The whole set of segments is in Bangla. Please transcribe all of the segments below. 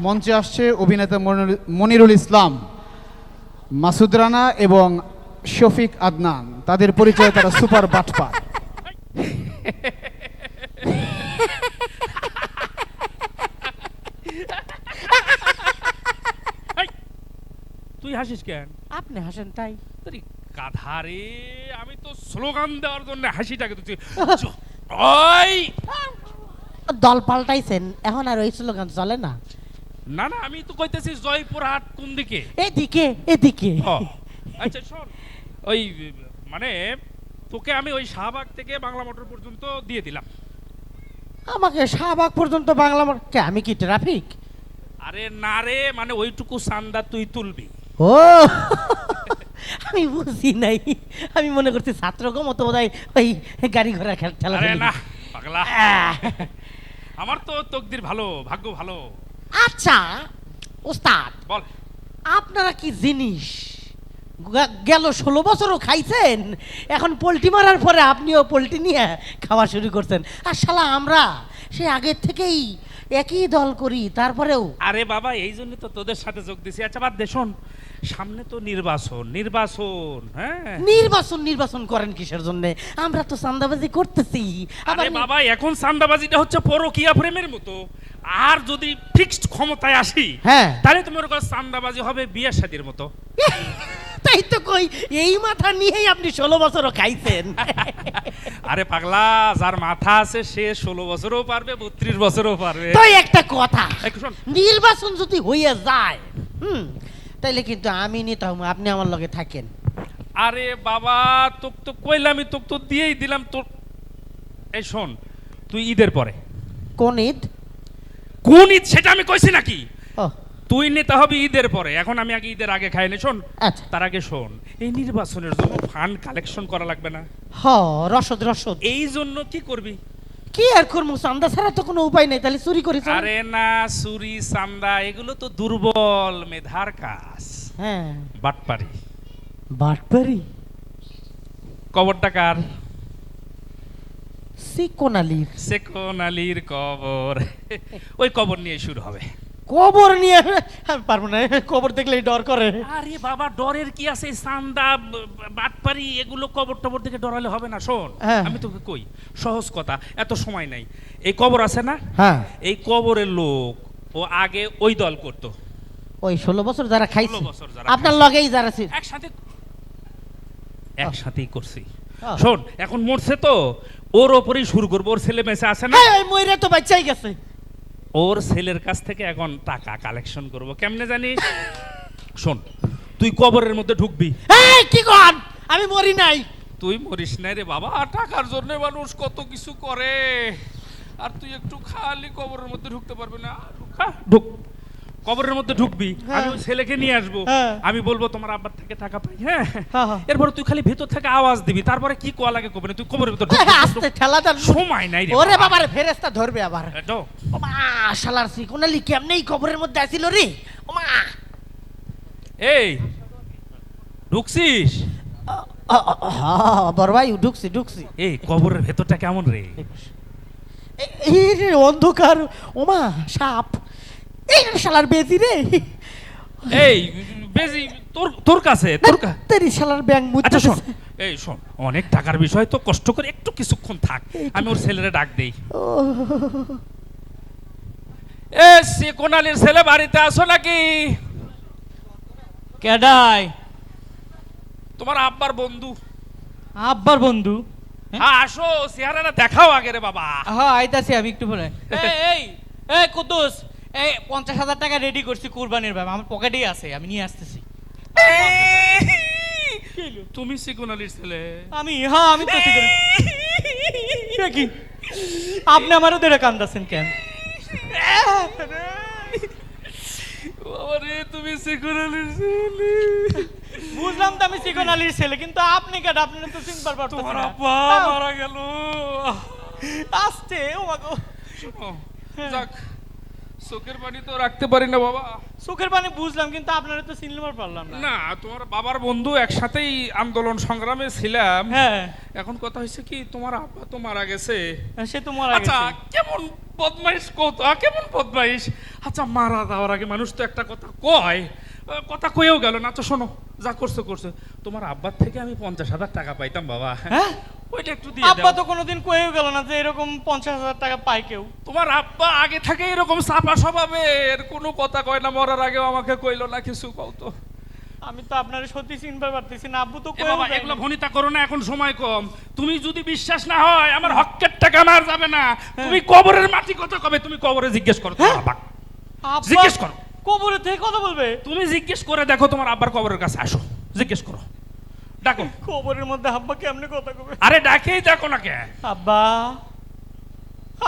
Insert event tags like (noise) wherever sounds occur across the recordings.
মঞ্চে আসছে অভিনেতা মনিরুল- ইসলাম মাসুদ রানা এবং শফিক আদনান। তাদের পরিচয় তারা সুপার বাটপার। তুই হাসিস কেন? আপনি হাসেন তাই। তোরই গাধারে আমি তো স্লোগান দেওয়ার জন্য হাসিটাকে তুই (laughs) ওই দল পাল্টাইছেন এখন আর ওই স্লোগান চলে না। না না আমি তো কইতেছি জয়পুরহাট কোন দিকে? এদিকে এদিকে। আচ্ছা শোন ওই মানে তোকে আমি ওই শাহবাগ থেকে বাংলা মোটর পর্যন্ত দিয়ে দিলাম। আমাকে শাহবাগ পর্যন্ত বাংলা মার- কে আমি কি ট্রাফিক? আরে না রে মানে ওইটুকু চান্দা তুই তুলবি। ও আমি বুঝি নাই। আমি মনে করছি ছাত্রগম মতো বোধ ওই গাড়ি ঘোড়া খেলা আরে না পাগলা। আমার তো তকদির ভালো ভাগ্য ভালো। আচ্ছা ওস্তাদ বল। আপনারা কি জিনিস গেল ষোলো বছরও খাইছেন? এখন পোলট্রি মারার পরে আপনিও পোলট্রি নিয়ে খাওয়া শুরু করছেন। আর শালা আমরা সে আগের থেকেই একই দল করি তারপরেও আরে বাবা এই জন্য তো তোদের সাথে যোগ দিছি। আচ্ছা বাদ দে শোন। সামনে তো নির্বাচন নির্বাচন হ্যাঁ? নির্বাচন নির্বাচন করেন কিসের জন্য? আমরা তো চান্দাবাজি করতেছি। আরে বাবা এখন চান্দাবাজিটা হচ্ছে পরকিয়া প্রেমের মতো। আর যদি ফিক্সড ক্ষমতায় আসি হ্যাঁ। তাহলে তো মনে কাছে চান্দাবাজি হবে বিয়ের শাদির মতো। (laughs) তাই তো কই এই মাথা নিয়েই আপনি ষোলো বছরও খাইছেন। (laughs) আরে পাগলা যার মাথা আছে সে ষোলো বছরও পারবে বত্রিশ বছরও পারবে। তো একটা কথা শোন। নির্বাচন যদি হইয়া যায় হুম তাইলে কিন্তু আমি নিতাম আপনি আমার লগে থাকেন। আরে বাবা তোক তো কইলামই তোক তো দিয়েই দিলাম তোর এই শোন তুই ঈদের পরে। কোন ঈদ? কোন ঈদ সেটা আমি কইছি নাকি? তুই নিতে হবে ঈদের পরে। এখন আমি আগে ঈদের আগে খাইনি শোন। আচ্ছা। তার আগে শোন এই নির্বাচনের জন্য ফান্ড কালেকশন করা লাগবে না। হ রসদ রসদ। এই জন্য কি করবি? কি আর করব? চান্দা ছাড়া তো কোনো উপায় নাই তাহলে চুরি করি। আরে না চুরি চান্দা এগুলো তো দুর্বল মেধার কাজ। হ্যাঁ। বাটপারি। বাটপারি? কবরটা কার? সেকন আলীর কবর। ওই কবর নিয়ে শুরু হবে। কবর নিয়ে আমি পারব না কবর দেখলেই ডর করে। আরে বাবা ডরের কি আছে? ব- বাটপারি এগুলো কবর টবর থেকে ডরালে হবে না শোন। হ্যাঁ। আমি তোকে কই সহজ কথা এত সময় নাই। এই কবর আছে না? হ্যাঁ। এই কবরের লোক ও আগে ওই দল করতো। ওই ষোলো বছর যারা খাইছে 16 বছর যারা আপনার লগেই যারা ছিল। একসাথে একসাথেই করছি। শোন এখন মরছে তো ওর ওপরেই শুরু করব ওর ছেলে মেসে আছে না? হ্যাঁ ওই ময়রা তো বাচ্চাই গেছে। ওর ছেলের কাছ থেকে এখন টাকা কালেকশন করব। কেমনে জানিস? শোন তুই কবরের মধ্যে ঢুকবি। এই কি কন? আমি মরি নাই। তুই মরিস নাই রে বাবা টাকার জন্য মানুষ কত কিছু করে। আর তুই একটু খালি কবরের মধ্যে ঢুকতে পারবি না। ঢুক, হ্যাঁ, ঢুক। কবরের মধ্যে ঢুকবি হ্যাঁ। আমি ওই ছেলেকে নিয়ে আসব। হ্যাঁ। আমি বলব তোমার আব্বার থেকে টাকা পাই হ্যাঁ? হ্যাঁ। এরপর তুই খালি ভেতর থেকে আওয়াজ দিবি তারপরে কি কোয়া লাগে কবরে তুই কবরের ভিতর (laughs) আস্তে ঠেলা দেন। সময় নাই রে ওরে বাবা। বাবার ফেরেস্তা ধরবে আবার। ঢোক। ওমা শালার সিকোনালি কেমনে এই কবরের মধ্যে আসিল রে? ওমা এই ঢুকছিস? বড় ভাই ঢুকছি ঢুকছি। এই কবরের ভেতরটা কেমন রে? এই রে অন্ধকার। ওমা সাপ। এই শালার বেজি রে। এই বেজি তোর তোর কাছে তোর তেরি শালার ব্যাং মুতে আচ্ছা শোন। এই শোন অনেক টাকার বিষয় তো কষ্ট করে একটু কিছুক্ষণ থাক। আমি ওর ছেলেরে ডাক দেই। এ সে কোনালির ছেলে বাড়িতে আসো নাকি? কেডাই? তোমার আব্বার বন্ধু। আব্বার বন্ধু? হ্যাঁ? আসো চেহারাটা দেখাও আগে রে বাবা। হ্যাঁ আইতাছি আমি একটু পরে। এই এই এই কুদ্দুস। এই পঞ্চাশ হাজার টাকা রেডি করছি কুরবানির ভাই আমার পকেটেই আছে আমি নিয়ে আসতেছি। তুমি সিকুনালির ছেলে। আমি হ্যাঁ আমি তো কি? আপনি আমারও ধরে কান্দাছেন কেন? বাবারে তুমি সিকুনালির ছেলে। বুঝলাম তো আমি সিকন আলীর ছেলে কিন্তু আপনি কেন? আপনি তো চিনবার পারতেছেন তোমার না। আব্বা মারা গেল। আসছে ও মাগো যাক। চোখের পানি তো রাখতে পারি না বাবা। চোখের পানি বুঝলাম কিন্তু আপনারা তো চিনবার পারলাম না। না তোমার বাবার বন্ধু একসাথেই আন্দোলন সংগ্রামে ছিলাম। হ্যাঁ। এখন কথা হয়েছে কি তোমার আব্বা তো মারা গেছে। সে তো মারা আচ্ছা কেমন বদমাইশ কত কেমন বদমাইশ? আচ্ছা মারা যাওয়ার আগে মানুষ তো একটা কথা কয় কথা কয়েও গেল না। তো শোনো যা করছ করছ। তোমার আব্বার থেকে আমি পঞ্চাশ হাজার টাকা পাইতাম বাবা। হ্যাঁ? ওইটা একটু দিয়ে আব্বা তো কোনোদিন কয়েও গেল না যে এরকম পঞ্চাশ হাজার টাকা পায় কেউ। তোমার আব্বা আগে থেকে এরকম সাপা স্বভাবের কোনো কথা কয় না মরার আগেও আমাকে কইলো না কিছু কও তো। আমি তো আপনার সত্যি চিনতে পারতেছি না আব্বু তো কয়েও বাবা এগুলো ভনিতা করো না এখন সময় কম। তুমি যদি বিশ্বাস না হয় আমার হকের টাকা আমার যাবে না। তুমি কবরের মাটি কথা কবে? তুমি কবরে জিজ্ঞেস করো আব্বা। আব্বা জিজ্ঞেস করো। কবরে থেকে কথা বলবে? তুমি জিজ্ঞেস করে দেখো তোমার আব্বার কবরের কাছে আসো। জিজ্ঞেস করো। ডাকো কবরের মধ্যে আব্বা কেমনে কথা কবে? আরে ডাকেই দেখো না কে। আব্বা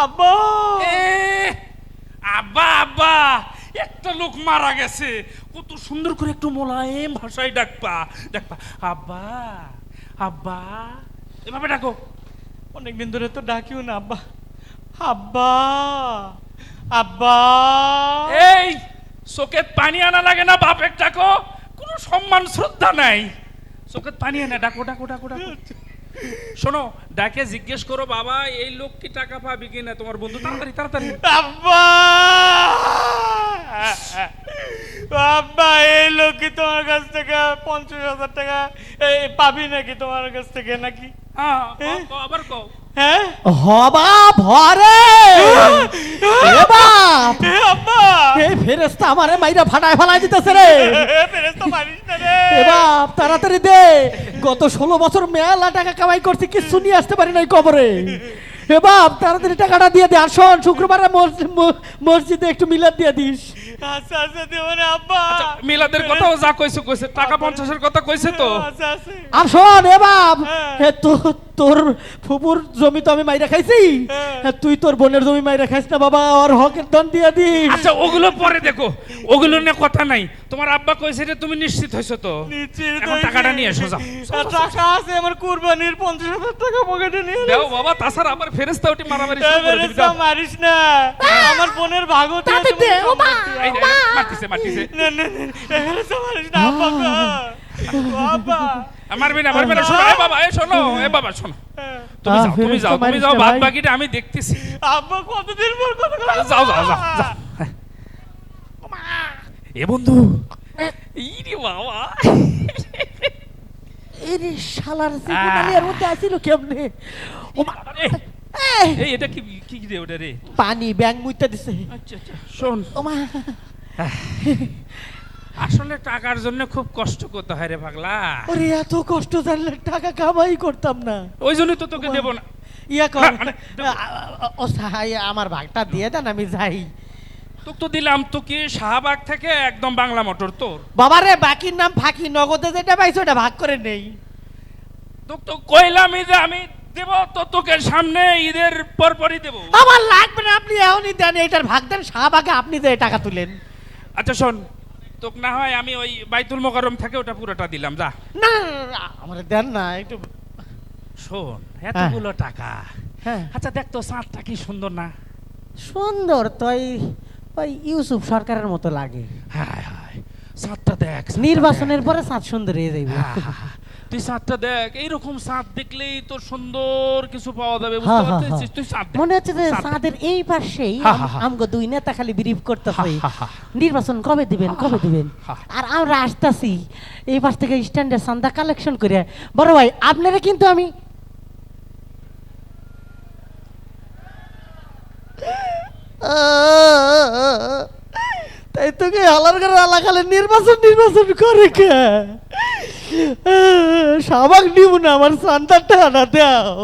আব্বা! এ, আব্বা আব্বা! একটা লোক মারা গেছে। কত সুন্দর করে একটু মোলায়েম ভাষায় ডাকবা। ডাকবা আব্বা আব্বা এভাবে ডাকো। অনেকদিন ধরে তো ডাকিও না আব্বা। আব্বা আব্বা! এই চোখে পানি আনা লাগে না বাপের ডাকো। কোনো সম্মান শ্রদ্ধা নাই। চোখে পানি আনা ডাকো ডাকো ডাকো ডাকো। শোনো ডাকে জিজ্ঞেস করো বাবা এই লোক কি টাকা পাবি কিনা? তোমার বন্ধু তাড়াতাড়ি তাড়াতাড়ি। আব্বা! আব্বা এই লোক কি তোমার কাছ থেকে পঞ্চাশ হাজার টাকা এই পাবি নাকি তোমার কাছ থেকে নাকি? হ্যাঁ আবার কও। হ্যাঁ? হবা ভরে! এ বাপ! এ আব্বা! এই ফেরেস্তা আমারে মাইরা ফাটায় ফালাই দিতেছে রে! ফেরেশতা মারিস বাপ, তাড়াতাড়ি দে। গত ষোলো বছর মেলা টাকা কামাই করছি কিছু নিয়ে আসতে পারি নাই কবরে। এ বাপ, তাড়াতাড়ি টাকাটা দিয়ে দে। আর শোন, শুক্রবারে মস- মসজিদে একটু মিলাদ দিয়ে দিস। আচ্ছা আচ্ছা দেব না আব্বা। মিলাদের কথাও যা কইছে কইছে। টাকা পঞ্চাশের কথা কইছে তো। আচ্ছা আচ্ছা। আর শোন এ বাপ হ্যাঁ। এ তো- তোর ফুপুর জমি তো আমি মাইরা খাইছি। হ্যাঁ। তুই তোর বোনের জমি মাইরা খাইস না বাবা আর হকের ধন দিয়ে দিস। আচ্ছা ওগুলো পরে দেখো। ওগুলো নিয়ে কথা নাই। তোমার আব্বা কইছে যে তুমি নিশ্চিত হইছো তো? নিশ্চিত এখন টাকাটা নিয়ে এসো যাও। টাকা আছে আমার কুরবানির পঞ্চাশ হাজার টাকা পকেটে নিয়ে দেও বাবা তাছাড়া আবার ফেরেস্তা ওটি মারামারি শুরু করে দিবি মারিস না। আমার বোনের ভাগও তাতে দে, ও মা। এই আছে। মারতিছে মারতিছে। না না না এ না আব্বা গো। ও আব্বা আ, মারবি না মারবি না শোনো এ বাবা এ শোনো এ বাবা শোনো। হ্যাঁ। তুমি যাও তুমি যাও তুমি যাও বাদ বাকিটা আমি দেখতেছি। আব্বা কতদিন পর কথা যাও যাও যাও যাও। এ বন্ধু। ইরে বাবা। এরে শালার সিগনালের মধ্যে আসিল কেমনে? ও মা। এই, এই এটা কি কি রে ওটা রে পানি ব্যাং মুইতে দিছে আচ্ছা আচ্ছা শোন। ও মা (laughs) আসলে টাকার জন্য খুব কষ্ট করতে হয় রে পাগলা। ওরে এত কষ্ট জানলে টাকা কামাই করতাম না। ওই জন্যই তো তোকে দেব না। ইয়া কর। মানে, ও সাহাই আমার ভাগটা দিয়ে দেন আমি যাই। তোকে তো দিলাম তো কি শাহবাগ থেকে একদম বাংলা মোটর তোর। বাবারে বাকির নাম ফাঁকি নগদে যেটা পাইছো ওটা ভাগ করে নেই। তোকে তো কইলামই যে আমি দেব তো তোকে সামনে ঈদের পরপরই দেব। আমার লাগবে না আপনি এখনই দেন এটার ভাগ দেন শাহবাগে আপনি যে টাকা তুলেন। আচ্ছা শোন তোকে না হয় আমি ওই বাইতুল মোকাররম থেকে ওটা পুরোটা দিলাম যা। না আমার দেন না একটু শোন এতগুলো টাকা। হ্যাঁ। আচ্ছা দেখ তো চাঁদটা কি সুন্দর না? সুন্দর তাই ওই ইউসুফ সরকারের মতো লাগে। হায় হায় চাঁদটা দেখ নির্বাচনের পরে সাত সুন্দর হয়ে যাইবে। দেখ। হা, হা, হা। তুই চাঁদটা দেখ এইরকম চাঁদ দেখলেই তোর সুন্দর কিছু পাওয়া যাবে বুঝতে পারছিস? তুই দেখ। মনে হচ্ছে যে সাদের এই পাশেই। আমগো দুই নেতা খালি বিরিফ করতেছে। হা, হা, হা। নির্বাচন কবে দিবেন কবে দিবেন? আর আমরা আসতেছি এই পাশ থেকে স্ট্যান্ডার্ড চান্দা কালেকশন করে। বড় ভাই আপনারা কিন্তু আমি তাই তোকে হালার করে এলাকালে নির্বাচন নির্বাচন করে কে? শাহবাগ নিব না আমার সন্তানটা আনা দাও